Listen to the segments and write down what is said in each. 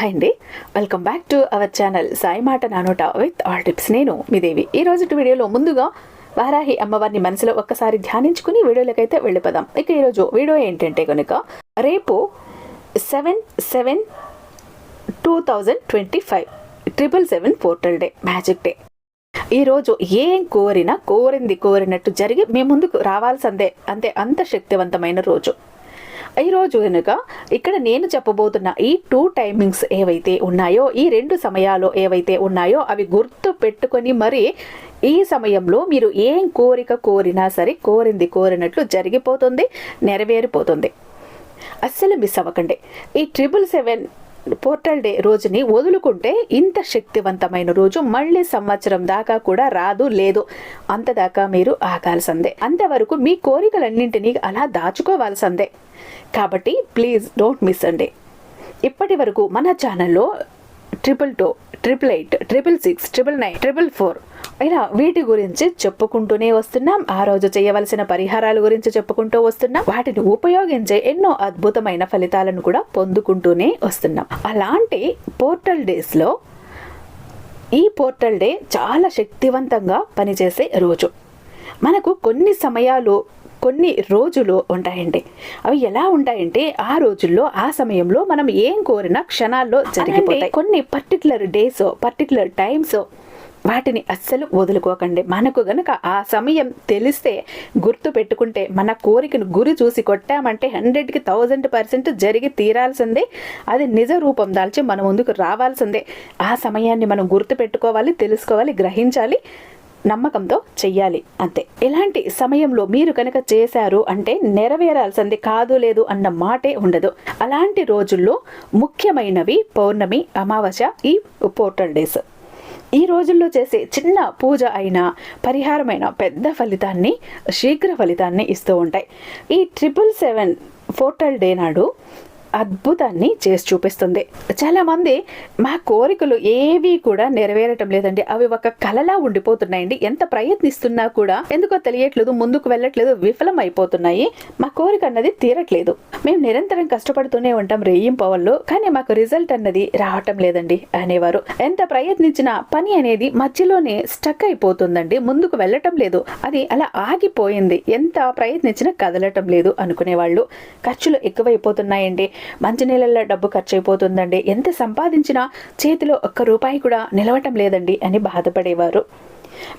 Hi అండి. Welcome back to our channel Sai మాట నానోట విత్ ఆల్ టిప్స్. నేను మీ దేవి. ఈ రోజు వీడియోలో ముందుగా వారాహి అమ్మవారిని మనసులో ఒక్కసారి ధ్యానించుకుని వీడియోలకైతే వెళ్ళిపోదాం. ఇక ఈరోజు వీడియో ఏంటంటే కనుక రేపు seven seven two thousand twenty five triple seven portal day magic day ఈరోజు ఏం కోరినా కోరింది కోరినట్టు జరిగి మీ ముందుకు రావాల్సిందే. అంతే అంత శక్తివంతమైన రోజు. ఈరోజు కనుక ఇక్కడ నేను చెప్పబోతున్న ఈ టూ టైమింగ్స్ ఏవైతే ఉన్నాయో ఈ రెండు సమయాలు ఏవైతే ఉన్నాయో అవి గుర్తు పెట్టుకొని మరి ఈ సమయంలో మీరు ఏం కోరిక కోరినా సరే కోరింది కోరినట్లు జరిగిపోతుంది నెరవేరిపోతుంది. అస్సలు మిస్ అవ్వకండి. ఈ ట్రిపుల్ సెవెన్ పోర్టల్ డే రోజుని వదులుకుంటే ఇంత శక్తివంతమైన రోజు మళ్ళీ సంవత్సరం దాకా కూడా రాదు లేదు. అంతదాకా మీరు ఆగాల్సిందే. అంతవరకు మీ కోరికలన్నింటినీ అలా దాచుకోవాల్సిందే. కాబట్టి ప్లీజ్ డోంట్ మిస్ అండి. ఇప్పటి వరకు మన ఛానల్లో triple two triple eight triple six triple nine triple four ఇలా వీటి గురించి చెప్పుకుంటూనే వస్తున్నాం. ఆ రోజు చేయవలసిన పరిహారాల గురించి చెప్పుకుంటూ వస్తున్నాం. వాటిని ఉపయోగించే ఎన్నో అద్భుతమైన ఫలితాలను కూడా పొందుకుంటూనే వస్తున్నాం. అలాంటి పోర్టల్ డేస్లో ఈ పోర్టల్ డే చాలా శక్తివంతంగా పనిచేసే రోజు. మనకు కొన్ని సమయాలు కొన్ని రోజులు ఉంటాయండి. అవి ఎలా ఉంటాయంటే ఆ రోజుల్లో ఆ సమయంలో మనం ఏం కోరినా క్షణాల్లో జరిగిపోతాయి. కొన్ని పర్టికులర్ డేస్ పర్టికులర్ టైమ్స్ వాటిని అస్సలు వదులుకోకండి. మనకు గనక ఆ సమయం తెలిస్తే గుర్తు పెట్టుకుంటే మన కోరికను గురి చూసి కొట్టామంటే హండ్రెడ్కి థౌజండ్ పర్సెంట్ జరిగి తీరాల్సిందే. అది నిజ రూపం దాల్చి మన ముందుకు రావాల్సిందే. ఆ సమయాన్ని మనం గుర్తు పెట్టుకోవాలి తెలుసుకోవాలి గ్రహించాలి. నమ్మకంతో చెయ్యాలి అంతే. ఇలాంటి సమయంలో మీరు కనుక చేశారు అంటే నెరవేరాల్సింది కాదు లేదు అన్న మాటే ఉండదు. అలాంటి రోజుల్లో ముఖ్యమైనవి పౌర్ణమి అమావాస్య ఈ పోర్టల్ డేస్. ఈ రోజుల్లో చేసే చిన్న పూజ అయినా పరిహారమైన పెద్ద ఫలితాన్ని శీఘ్ర ఫలితాన్ని ఇస్తూ ఉంటాయి. ఈ ట్రిపుల్ సెవెన్ పోర్టల్ డే నాడు అద్భుతాన్ని చేసి చూపిస్తుంది. చాలా మంది మా కోరికలు ఏవి కూడా నెరవేరటం లేదండి. అవి ఒక కలలా ఉండిపోతున్నాయండి. ఎంత ప్రయత్నిస్తున్నా కూడా ఎందుకో తెలియట్లేదు ముందుకు వెళ్ళట్లేదు విఫలం అయిపోతున్నాయి మా కోరిక అన్నది తీరట్లేదు. మేము నిరంతరం కష్టపడుతూనే ఉంటాం రేయింపవల్లో కానీ మాకు రిజల్ట్ అన్నది రావటం లేదండి అనేవారు. ఎంత ప్రయత్నించినా పని అనేది మధ్యలోనే స్టక్ అయిపోతుందండి. ముందుకు వెళ్ళటం లేదు. అది అలా ఆగిపోయింది. ఎంత ప్రయత్నించినా కదలటం లేదు అనుకునేవాళ్ళు. ఖర్చులు ఎక్కువైపోతున్నాయండి. మంచినీళ్ళల్లో డబ్బు ఖర్చు అయిపోతుందండి ఎంత సంపాదించినా చేతిలో ఒక్క రూపాయి కూడా నిలవటం లేదండి అని బాధపడేవారు.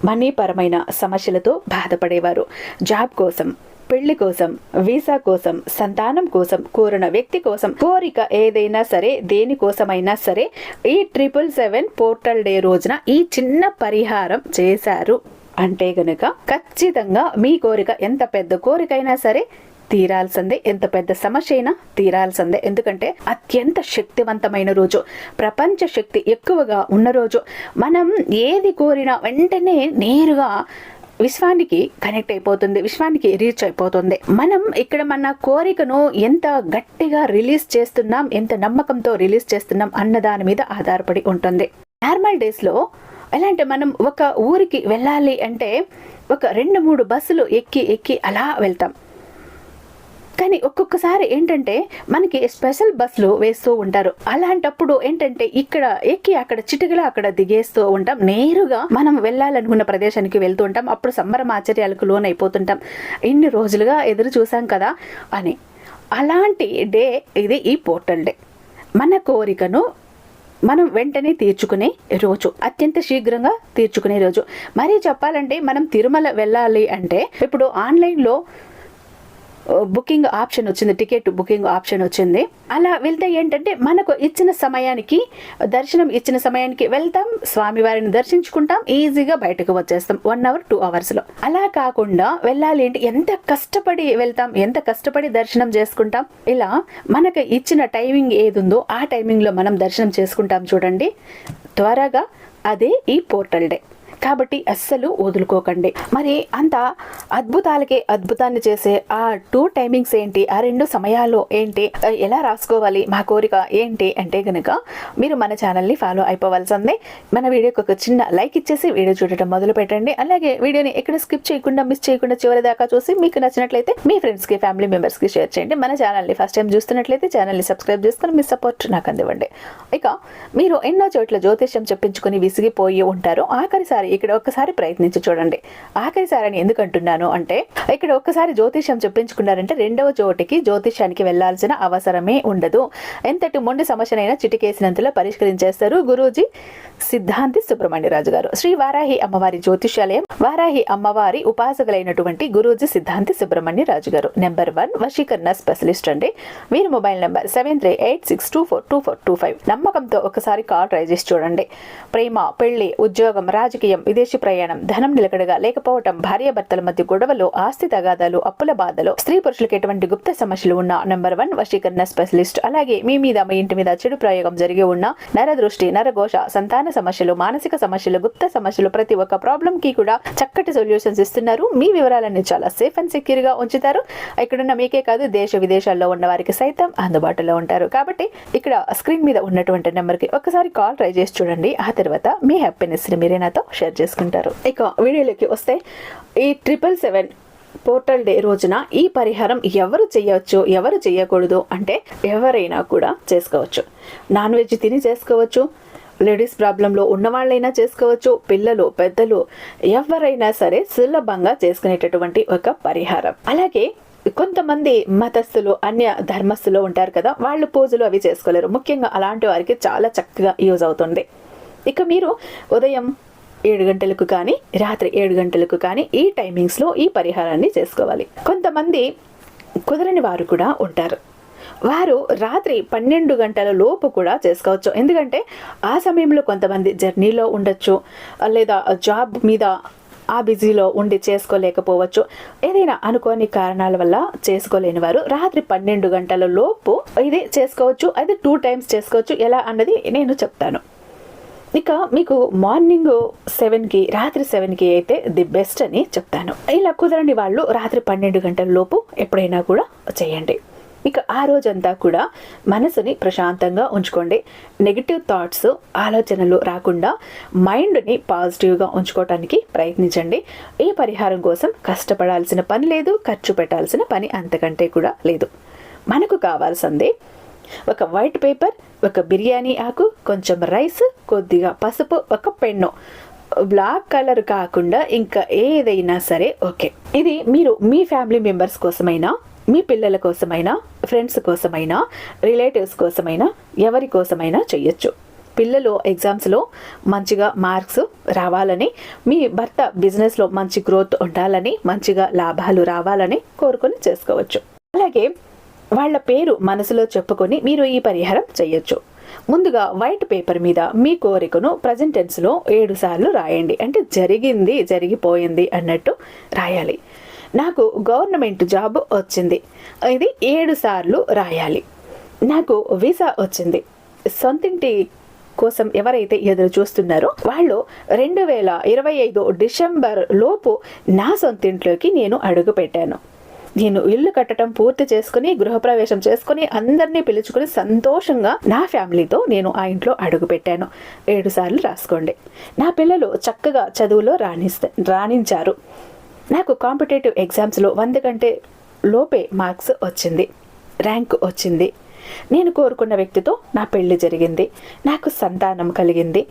మనీ పరమైన సమస్యలతో బాధపడేవారు. జాబ్ కోసం పెళ్ళి కోసం వీసా కోసం సంతానం కోసం కోరిన వ్యక్తి కోసం కోరిక ఏదైనా సరే దేనికోసమైనా సరే ఈ ట్రిపుల్ సెవెన్ పోర్టల్ డే రోజున ఈ చిన్న పరిహారం చేశారు. అంటే గనుక ఖచ్చితంగా మీ కోరిక ఎంత పెద్ద కోరికైనా సరే తీరాల్సిందే. ఎంత పెద్ద సమస్య అయినా తీరాల్సిందే. ఎందుకంటే అత్యంత శక్తివంతమైన రోజు. ప్రపంచ శక్తి ఎక్కువగా ఉన్న రోజు. మనం ఏది కోరినా వెంటనే నేరుగా విశ్వానికి కనెక్ట్ అయిపోతుంది. విశ్వానికి రీచ్ అయిపోతుంది. మనం ఇక్కడ మన కోరికను ఎంత గట్టిగా రిలీజ్ చేస్తున్నాం ఎంత నమ్మకంతో రిలీజ్ చేస్తున్నాం అన్న దాని మీద ఆధారపడి ఉంటుంది. నార్మల్ డేస్లో ఎలా అంటే మనం ఒక ఊరికి వెళ్ళాలి అంటే ఒక రెండు మూడు బస్సులు ఎక్కి ఎక్కి అలా వెళ్తాం. కానీ ఒక్కొక్కసారి ఏంటంటే మనకి స్పెషల్ బస్సులు వేస్తూ ఉంటారు. అలాంటప్పుడు ఏంటంటే ఇక్కడ ఎక్కి అక్కడ చిటికలో అక్కడ దిగేస్తూ ఉంటాం. నేరుగా మనం వెళ్ళాలనుకున్న ప్రదేశానికి వెళ్తూ ఉంటాం. అప్పుడు సంబరం ఆశ్చర్యాలకు లోన్ అయిపోతుంటాం ఇన్ని రోజులుగా ఎదురు చూసాం కదా అని. అలాంటి డే ఇది ఈ పోర్టల్ డే. మన కోరికను మనం వెంటనే తీర్చుకునే రోజు. అత్యంత శీఘ్రంగా తీర్చుకునే రోజు. మరీ చెప్పాలంటే మనం తిరుమల వెళ్ళాలి అంటే ఇప్పుడు ఆన్లైన్లో బుకింగ్ ఆప్షన్ వచ్చింది టికెట్ బుకింగ్ ఆప్షన్ వచ్చింది. అలా వెళ్తే ఏంటంటే మనకు ఇచ్చిన సమయానికి దర్శనం ఇచ్చిన సమయానికి వెళ్తాం స్వామివారిని దర్శించుకుంటాం ఈజీగా బయటకు వచ్చేస్తాం వన్ అవర్ టూ అవర్స్లో అలా కాకుండా వెళ్ళాలి ఏంటి ఎంత కష్టపడి వెళ్తాం ఎంత కష్టపడి దర్శనం చేసుకుంటాం? ఇలా మనకు ఇచ్చిన టైమింగ్ ఏది ఉందో ఆ టైమింగ్లో మనం దర్శనం చేసుకుంటాం చూడండి. త్వరగా అదే ఈ పోర్టల్ డే కాబట్టి అస్సలు వదులుకోకండి. మరి అంత అద్భుతాలకే అద్భుతాన్ని చేసే ఆ టూ టైమింగ్స్ ఏంటి? ఆ రెండు సమయాల్లో ఏంటి? ఎలా రాసుకోవాలి? మా కోరిక ఏంటి? అంటే కనుక మీరు మన ఛానల్ని ఫాలో అయిపోవాల్సిందే. మన వీడియోకి ఒక చిన్న లైక్ ఇచ్చేసి వీడియో చూడటం మొదలు పెట్టండి. అలాగే వీడియోని ఎక్కడ స్కిప్ చేయకుండా మిస్ చేయకుండా చివరి దాకా చూసి మీకు నచ్చినట్లయితే మీ ఫ్రెండ్స్కి ఫ్యామిలీ మెంబర్స్కి షేర్ చేయండి. మన ఛానల్ని ఫస్ట్ టైం చూస్తున్నట్లయితే ఛానల్ని సబ్స్క్రైబ్ చేసుకుని మీ సపోర్ట్ నాకు అందివ్వండి. ఇక మీరు ఎన్నో చోట్ల జ్యోతిష్యం చెప్పించుకుని విసిగిపోయి ఉంటారు ఆఖరిసారి ఇక్కడ ఒక్కసారి ప్రయత్నించి చూడండి. ఆఖరిసారి అని ఎందుకు అంటున్నాను అంటే ఇక్కడ ఒక్కసారి జ్యోతిష్యం చెప్పించుకున్నారంటే రెండవ చోటికి జ్యోతిష్యానికి వెళ్ళాల్సిన అవసరమే ఉండదు. ఎంతటి మొండి సమస్యనైనా చిటికేసినంతలో పరిష్కరించేస్తారు గురూజీ సిద్ధాంతి సుబ్రహ్మణ్యరాజు గారు. శ్రీ వారాహి అమ్మవారి జ్యోతిష్యాలయం వారాహి అమ్మవారి ఉపాసకులైనటువంటి గురూజీ సిద్ధాంతి సుబ్రహ్మణ్య రాజు గారు. నెంబర్ వన్ వశీకరణ స్పెషలిస్ట్ అండి. వీరి mobile number seven three eight six two four two four two five నమ్మకంతో ఒకసారి కాల్ ట్రై చేసి చూడండి. ప్రేమ పెళ్ళి ఉద్యోగం రాజకీయం విదేశీ ప్రయాణం ధనం నిలకడగా లేకపోవటం భార్యాభర్తల మధ్య గొడవలు ఆస్తి తగాదాలు అప్పుల బాధలు స్త్రీ పురుషులకు ఎటువంటి గుప్త సమస్యలు ఉన్న నెంబర్ వన్ వశీకరణ స్పెషలిస్ట్ అలాగే మీ మీద మీ ఇంటి మీద చెడు ప్రయోగం జరిగి ఉన్న నరదృష్టి నరఘోష సంతాన సమస్యలు మానసిక సమస్యలు గుప్త సమస్యలు ప్రతి ఒక్క ప్రాబ్లం కి కూడా చక్కటి సొల్యూషన్స్ ఇస్తున్నారు. మీ వివరాలన్నీ చాలా సేఫ్ అండ్ సెక్యూర్గా ఉంచుతారు. ఇక్కడున్న మీకే కాదు దేశ విదేశాల్లో ఉన్న వారికి సైతం అందుబాటులో ఉంటారు. కాబట్టి ఇక్కడ స్క్రీన్ మీద ఉన్నటువంటి నెంబర్కి ఒకసారి కాల్ ట్రై చేసి చూడండి. ఆ తర్వాత మీ హ్యాపీనెస్ని మీరే నాతో షేర్ చేసుకుంటారు. ఇక వీడియోలోకి వస్తే ఈ ట్రిపుల్ సెవెన్ పోర్టల్ డే రోజున ఈ పరిహారం ఎవరు చేయవచ్చు ఎవరు చేయకూడదు అంటే ఎవరైనా కూడా చేసుకోవచ్చు. నాన్ వెజ్ తిని చేసుకోవచ్చు లేడీస్ ప్రాబ్లంలో ఉన్న వాళ్ళైనా చేసుకోవచ్చు పిల్లలు పెద్దలు ఎవరైనా సరే సులభంగా చేసుకునేటటువంటి ఒక పరిహారం. అలాగే కొంతమంది మతస్థులు అన్య ధర్మస్థులు ఉంటారు కదా వాళ్ళు పూజలు అవి చేసుకోలేరు. ముఖ్యంగా అలాంటి వారికి చాలా చక్కగా యూజ్ అవుతుంది. ఇక మీరు ఉదయం ఏడు గంటలకు కానీ రాత్రి ఏడు గంటలకు కానీ ఈ టైమింగ్స్లో ఈ పరిహారాన్ని చేసుకోవాలి. కొంతమంది కుదరని వారు కూడా ఉంటారు. వారు రాత్రి పన్నెండు గంటల లోపు కూడా చేసుకోవచ్చు. ఎందుకంటే ఆ సమయంలో కొంతమంది జర్నీలో ఉండొచ్చు లేదా జాబ్ మీద ఆ బిజీలో ఉండి చేసుకోలేకపోవచ్చు. ఏదైనా అనుకోని కారణాల వల్ల చేసుకోలేని వారు రాత్రి పన్నెండు గంటల లోపు ఇది చేసుకోవచ్చు. అది టూ టైమ్స్ చేసుకోవచ్చు. ఎలా అన్నది నేను చెప్తాను. ఇక మీకు మార్నింగ్ సెవెన్కి రాత్రి సెవెన్కి అయితే ది బెస్ట్ అని చెప్తాను. ఇలా కుదరని వాళ్ళు రాత్రి పన్నెండు గంటల లోపు ఎప్పుడైనా కూడా చేయండి. ఇక ఆ రోజంతా కూడా మనసుని ప్రశాంతంగా ఉంచుకోండి. నెగిటివ్ థాట్స్ ఆలోచనలు రాకుండా మైండ్ని పాజిటివ్గా ఉంచుకోవటానికి ప్రయత్నించండి. ఈ పరిహారం కోసం కష్టపడాల్సిన పని లేదు ఖర్చు పెట్టాల్సిన పని అంతకంటే కూడా లేదు. మనకు కావాల్సిందే ఒక వైట్ పేపర్ ఒక బిర్యానీ ఆకు కొంచెం రైస్ కొద్దిగా పసుపు ఒక పెన్ను. బ్లాక్ కలర్ కాకుండా ఇంకా ఏదైనా సరే ఓకే ఇది మీరు మీ ఫ్యామిలీ మెంబర్స్ కోసమైనా మీ పిల్లల కోసమైనా ఫ్రెండ్స్ కోసమైనా రిలేటివ్స్ కోసమైనా ఎవరి కోసమైనా చెయ్యొచ్చు పిల్లలు ఎగ్జామ్స్లో మంచిగా మార్క్స్ రావాలని మీ భర్త బిజినెస్లో మంచి గ్రోత్ ఉండాలని మంచిగా లాభాలు రావాలని కోరుకొని చేసుకోవచ్చు. అలాగే వాళ్ళ పేరు మనసులో చెప్పుకొని మీరు ఈ పరిహారం చేయొచ్చు. ముందుగా వైట్ పేపర్ మీద మీ కోరికను ప్రజెంట్ టెన్స్లో ఏడు సార్లు రాయండి. అంటే జరిగింది జరిగిపోయింది అన్నట్టు రాయాలి. నాకు గవర్నమెంట్ జాబ్ వచ్చింది. ఇది ఏడు సార్లు రాయాలి. నాకు వీసా వచ్చింది. సొంతింటి కోసం ఎవరైతే ఎదురు చూస్తున్నారో వాళ్ళు రెండు వేల ఇరవై ఐదు డిసెంబర్ లోపు నా సొంతింట్లోకి నేను అడుగు పెట్టాను నేను ఇల్లు కట్టడం పూర్తి చేసుకుని గృహప్రవేశం చేసుకుని అందరినీ పిలుచుకుని సంతోషంగా నా ఫ్యామిలీతో నేను ఆ ఇంట్లో అడుగు పెట్టాను. ఏడు సార్లు రాసుకోండి. నా పిల్లలు చక్కగా చదువులో రాణిస్తే రాణించారు. నాకు కాంపిటేటివ్ ఎగ్జామ్స్లో వంద కంటే లోపే మార్క్స్ వచ్చింది. ర్యాంక్ వచ్చింది. నేను కోరుకున్న వ్యక్తితో నా పెళ్ళి జరిగింది. నాకు సంతానం కలిగింది.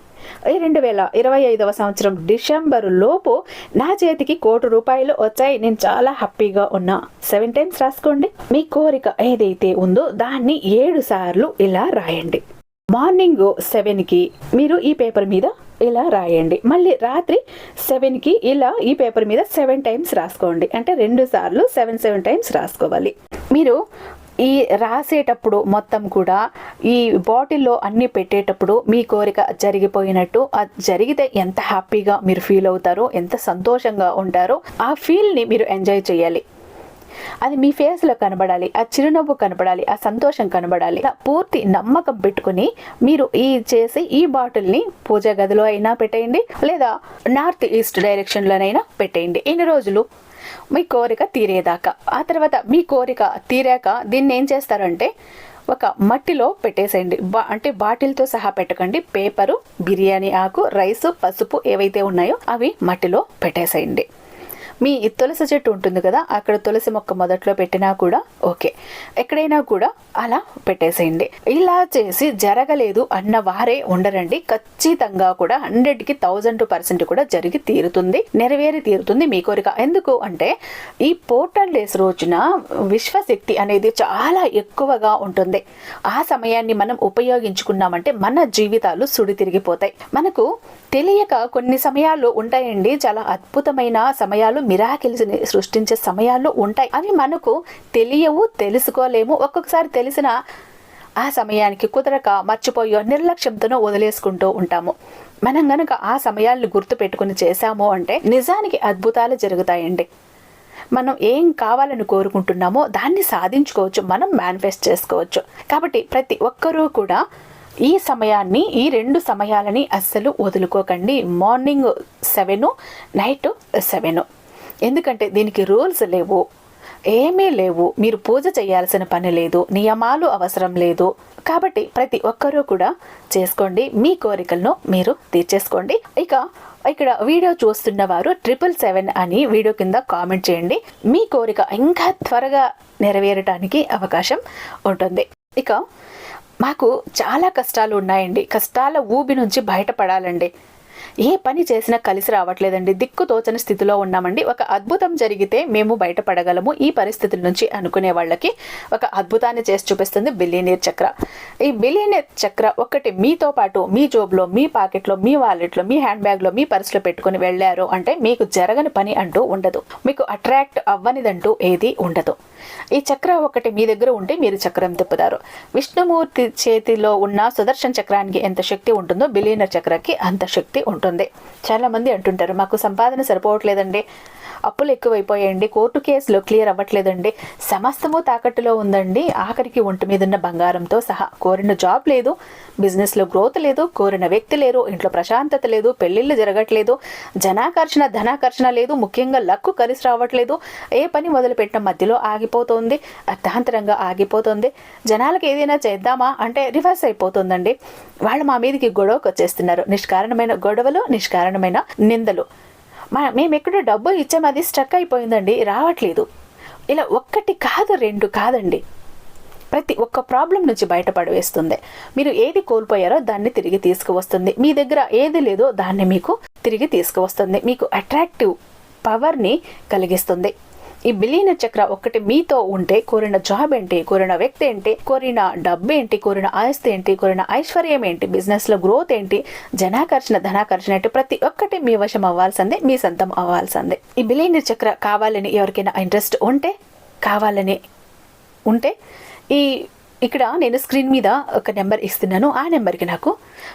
రెండు వేల ఇరవై ఐదవ సంవత్సరం డిసెంబర్ లోపు నా చేతికి కోటి రూపాయలు వచ్చాయి. నేను చాలా హ్యాపీగా ఉన్నా. సెవెన్ టైమ్స్ రాసుకోండి. మీ కోరిక ఏదైతే ఉందో దాన్ని ఏడు సార్లు ఇలా రాయండి. మార్నింగ్ సెవెన్కి మీరు ఈ పేపర్ మీద ఇలా రాయండి. మళ్ళీ రాత్రి సెవెన్కి ఇలా ఈ పేపర్ మీద సెవెన్ టైమ్స్ రాసుకోండి. అంటే రెండు సార్లు సెవెన్ సెవెన్ టైమ్స్ రాసుకోవాలి. మీరు ఈ రాసేటప్పుడు మొత్తం కూడా ఈ బాటిల్లో అన్ని పెట్టేటప్పుడు మీ కోరిక జరిగిపోయినట్టు అది జరిగితే ఎంత హ్యాపీగా మీరు ఫీల్ అవుతారో ఎంత సంతోషంగా ఉంటారో ఆ ఫీల్ని మీరు ఎంజాయ్ చేయాలి. అది మీ ఫేస్లో కనబడాలి ఆ చిరునవ్వు కనబడాలి ఆ సంతోషం కనబడాలి. పూర్తి నమ్మకం పెట్టుకుని మీరు ఈ చేసి ఈ బాటిల్ని పూజ గదిలో అయినా పెట్టేయండి లేదా నార్త్ ఈస్ట్ డైరెక్షన్లోనైనా పెట్టేయండి. ఎన్ని రోజులు? మీ కోరిక తీరేదాకా. ఆ తర్వాత మీ కోరిక తీరాక దీన్ని ఏం చేస్తారంటే ఒక మట్టిలో పెట్టేసేయండి. బా అంటే బాటిల్తో సహా పెట్టకండి. పేపరు బిర్యానీ ఆకు రైసు పసుపు ఏవైతే ఉన్నాయో అవి మట్టిలో పెట్టేసేయండి. మీ తులసి చెట్టు ఉంటుంది కదా అక్కడ తులసి మొక్క మొదట్లో పెట్టినా కూడా ఓకే. ఎక్కడైనా కూడా అలా పెట్టేసేయండి. ఇలా చేసి జరగలేదు అన్న వారే ఉండరండి. ఖచ్చితంగా కూడా హండ్రెడ్కి థౌజండ్ పర్సెంట్ కూడా జరిగి తీరుతుంది నెరవేరి తీరుతుంది మీ కోరిక. ఎందుకు అంటే ఈ పోర్టల్ డేస్ రోజున విశ్వశక్తి అనేది చాలా ఎక్కువగా ఉంటుంది. ఆ సమయాన్ని మనం ఉపయోగించుకున్నామంటే మన జీవితాలు సుడి తిరిగిపోతాయి మనకు తెలియక కొన్ని సమయాలు ఉంటాయండి. చాలా అద్భుతమైన సమయాలు మిరాకిల్స్ని సృష్టించే సమయాలు ఉంటాయి. అవి మనకు తెలియవు తెలుసుకోలేము. ఒక్కొక్కసారి తెలిసిన ఆ సమయానికి కుదరక మర్చిపోయో నిర్లక్ష్యంతోనో వదిలేసుకుంటూ ఉంటాము. మనం గనక ఆ సమయాలను గుర్తు పెట్టుకుని చేశాము అంటే నిజానికి అద్భుతాలు జరుగుతాయండి. మనం ఏం కావాలని కోరుకుంటున్నామో దాన్ని సాధించుకోవచ్చు మనం మేనిఫెస్ట్ చేసుకోవచ్చు. కాబట్టి ప్రతి ఒక్కరూ కూడా ఈ సమయాన్ని ఈ రెండు సమయాలని అస్సలు వదులుకోకండి. Morning seven night seven. ఎందుకంటే దీనికి రూల్స్ లేవు. ఏమీ లేవు. మీరు పూజ చేయాల్సిన పని లేదు. నియమాలు అవసరం లేదు. కాబట్టి ప్రతి ఒక్కరూ కూడా చేసుకోండి. మీ కోరికలను మీరు తీర్చేసుకోండి. ఇక ఇక్కడ వీడియో చూస్తున్న వారు ట్రిపుల్ సెవెన్ అని వీడియో కింద కామెంట్ చేయండి. మీ కోరిక ఇంకా త్వరగా నెరవేరటానికి అవకాశం ఉంటుంది. ఇక మాకు చాలా కష్టాలు ఉన్నాయండి. కష్టాల ఊబి నుంచి బయటపడాలండి. ఏ పని చేసినా కలిసి రావట్లేదండి. దిక్కు తోచని స్థితిలో ఉన్నామండి. ఒక అద్భుతం జరిగితే మేము బయటపడగలము. ఈ పరిస్థితుల నుంచి అనుకునే వాళ్ళకి ఒక అద్భుతాన్ని చేసి చూపిస్తుంది బిలియనీర్ చక్ర. ఈ బిలియనీర్ చక్ర ఒకటి మీతో పాటు మీ జోబ్లో మీ పాకెట్లో మీ వాలెట్లో మీ హ్యాండ్ బ్యాగ్లో మీ పర్సులో పెట్టుకుని వెళ్ళారు అంటే మీకు జరగని పని అంటూ ఉండదు. మీకు అట్రాక్ట్ అవ్వనిదంటూ ఏది ఉండదు. ఈ చక్ర ఒకటి మీ దగ్గర ఉంటే మీరు చక్రం తిప్పుతారు. విష్ణుమూర్తి చేతిలో ఉన్న సుదర్శన చక్రానికి ఎంత శక్తి ఉంటుందో బిలియనర్ చక్రకి అంత శక్తి ఉంటుంది. చాలా మంది అంటుంటారు మాకు సంపాదన సరిపోవట్లేదండి. అప్పులు ఎక్కువైపోయాయండి. కోర్టు కేసులు క్లియర్ అవ్వట్లేదండి. సమస్తము తాకట్టులో ఉందండి. ఆఖరికి ఒంటి మీద ఉన్న బంగారంతో సహా. కోరిన జాబ్ లేదు బిజినెస్లో గ్రోత్ లేదు కోరిన వ్యక్తి లేరు ఇంట్లో ప్రశాంతత లేదు పెళ్ళిళ్ళు జరగట్లేదు జనాకర్షణ ధనాకర్షణ లేదు ముఖ్యంగా లక్కు కలిసి రావట్లేదు. ఏ పని మొదలుపెట్టిన మధ్యలో ఆగిపోతుంది అర్థాంతరంగా ఆగిపోతుంది. జనాలకు ఏదైనా చేద్దామా అంటే రివర్స్ అయిపోతుందండి. వాళ్ళు మా మీదకి గొడవకు వచ్చేస్తున్నారు నిష్కారణమైన గొడవలు నిష్కారణమైన నిందలు. మేము ఎక్కడో డబ్బులు ఇచ్చాము అది స్ట్రక్ అయిపోయిందండి రావట్లేదు. ఇలా ఒక్కటి కాదు రెండు కాదండి. ప్రతి ఒక్క ప్రాబ్లం నుంచి బయటపడవేస్తుంది మీరు ఏది కోల్పోయారో దాన్ని తిరిగి తీసుకువస్తుంది. మీ దగ్గర ఏది లేదో దాన్ని మీకు తిరిగి తీసుకువస్తుంది. మీకు అట్రాక్టివ్ పవర్ని కలిగిస్తుంది. ఈ బిలియనర్ చక్ర ఒక్కటి మీతో ఉంటే కోరిన జాబ్ ఏంటి కోరిన వ్యక్తి ఏంటి కోరిన డబ్బు ఏంటి కోరిన ఆస్తి ఏంటి కోరిన ఐశ్వర్యం ఏంటి బిజినెస్లో గ్రోత్ ఏంటి జనాకర్షణ ధనాకర్షణ ఏంటి ప్రతి ఒక్కటి మీ వశం అవ్వాల్సిందే మీ సొంతం అవ్వాల్సిందే. ఈ బిలియనర్ చక్ర కావాలని ఎవరికైనా ఇంట్రెస్ట్ ఉంటే కావాలని ఉంటే ఈ ఇక్కడ నేను స్క్రీన్ మీద ఒక నెంబర్ ఇస్తున్నాను. ఆ నెంబర్కి నాకు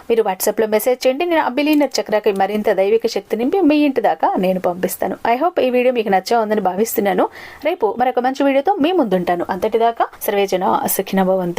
మీరు వాట్సాప్లో మెసేజ్ చేయండి. నేను ఆ బిలీనర్ చక్రాకి మరింత దైవిక శక్తి నింపి మీ ఇంటి దాకా నేను పంపిస్తాను. ఐ హోప్ ఈ వీడియో మీకు నచ్చా ఉందని భావిస్తున్నాను. రేపు మరొక మంచి వీడియోతో మీ ముందుంటాను. అంతటిదాకా సర్వేజన సుఖినభవంతో